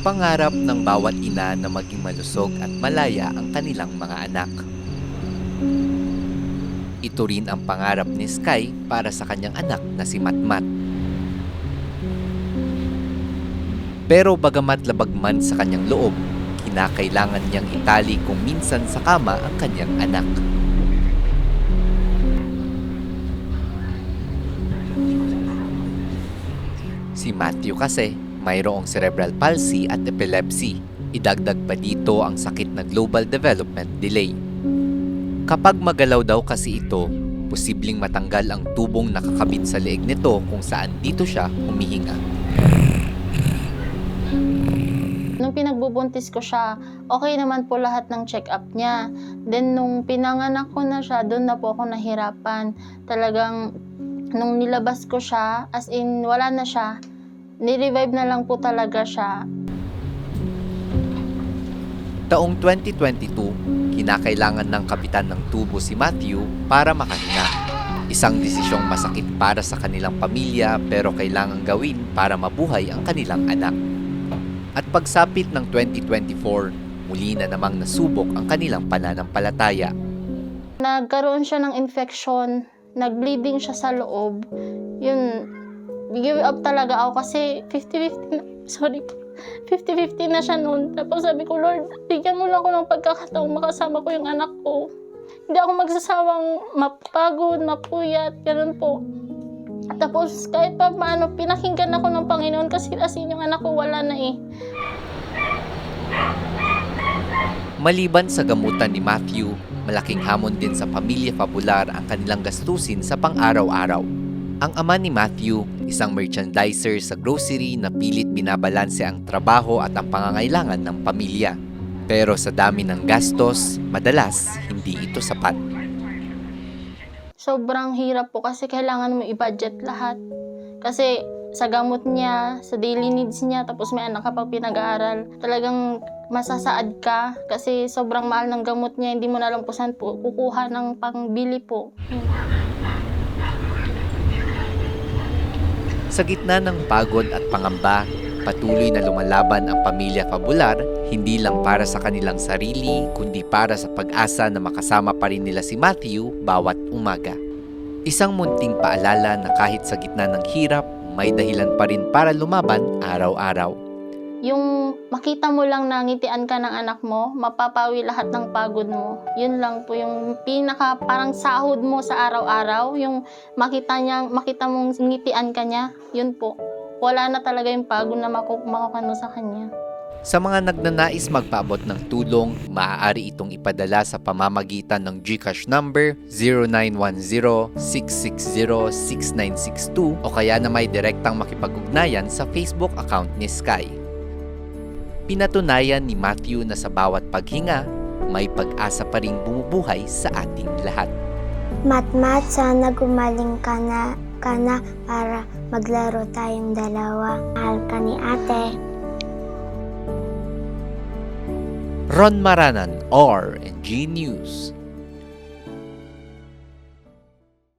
Pangarap ng bawat ina na maging malusog at malaya ang kanilang mga anak. Ito rin ang pangarap ni Sky para sa kanyang anak na si Matmat. Pero bagamat labag man sa kanyang loob, kinakailangan niyang itali kung minsan sa kama ang kanyang anak. Si Matthew kasi mayroong cerebral palsy at epilepsy. Idagdag pa dito ang sakit na global development delay. Kapag magalaw daw kasi ito, posibleng matanggal ang tubong nakakabit sa leeg nito kung saan dito siya humihinga. Nung pinagbubuntis ko siya, okay naman po lahat ng check-up niya. Then, nung pinanganak ko na siya, doon na po ako nahirapan. Talagang, nung nilabas ko siya, as in, wala na siya. Nirevive na lang po talaga siya. Taong 2022, kinakailangan ng kapitan ng tubo si Matthew para makahinga. Isang desisyong masakit para sa kanilang pamilya pero kailangan gawin para mabuhay ang kanilang anak. At pagsapit ng 2024, muli na namang nasubok ang kanilang pananampalataya. Nagkaroon siya ng infection, nag-bleeding siya sa loob. Yun, give up talaga ako kasi 50-50 na, sorry po. 50-50 na siya noon. Tapos sabi ko, Lord, bigyan mo lang ako ng pagkakataong makasama ko yung anak ko. Hindi ako magsasawang mapagod, mapuyat, ganun po. Tapos kahit pa paano, pinakinggan ako ng Panginoon kasi asin yung anak ko wala na eh. Maliban sa gamutan ni Matthew, malaking hamon din sa pamilya Fabular ang kanilang gastusin sa pang-araw-araw. Ang ama ni Matthew, isang merchandiser sa grocery na pilit binabalanse ang trabaho at ang pangangailangan ng pamilya. Pero sa dami ng gastos, madalas hindi ito sapat. Sobrang hirap po kasi kailangan mo i-budget lahat. Kasi sa gamot niya, sa daily needs niya, tapos may anak ka pang pinag-aaral, talagang masasaad ka kasi sobrang mahal ng gamot niya, hindi mo na lang po saan po kukuha ng pangbili po. Sa gitna ng pagod at pangamba, patuloy na lumalaban ang pamilya Fabular hindi lang para sa kanilang sarili kundi para sa pag-asa na makasama pa rin nila si Matthew bawat umaga. Isang munting paalala na kahit sa gitna ng hirap, may dahilan pa rin para lumaban araw-araw. Yung makita mo lang na ngitian ka ng anak mo, mapapawi lahat ng pagod mo. Yun lang po yung pinaka parang sahod mo sa araw-araw, yung makita niya, makita mong ngitian ka niya, yun po. Wala na talaga yung pagod na maku- makukuha mo sa kanya. Sa mga nagnanais magpaabot ng tulong, maaari itong ipadala sa pamamagitan ng GCash number 0910-660-6962 o kaya na may direktang makipag-ugnayan sa Facebook account ni Sky. Pinatunayan ni Matthew na sa bawat paghinga, may pag-asa pa rin bumubuhay sa ating lahat. Matmat, sana gumaling ka na, ka na para maglaro tayong dalawa. Mahal ka ni ate. Ron Maranan, R&G News.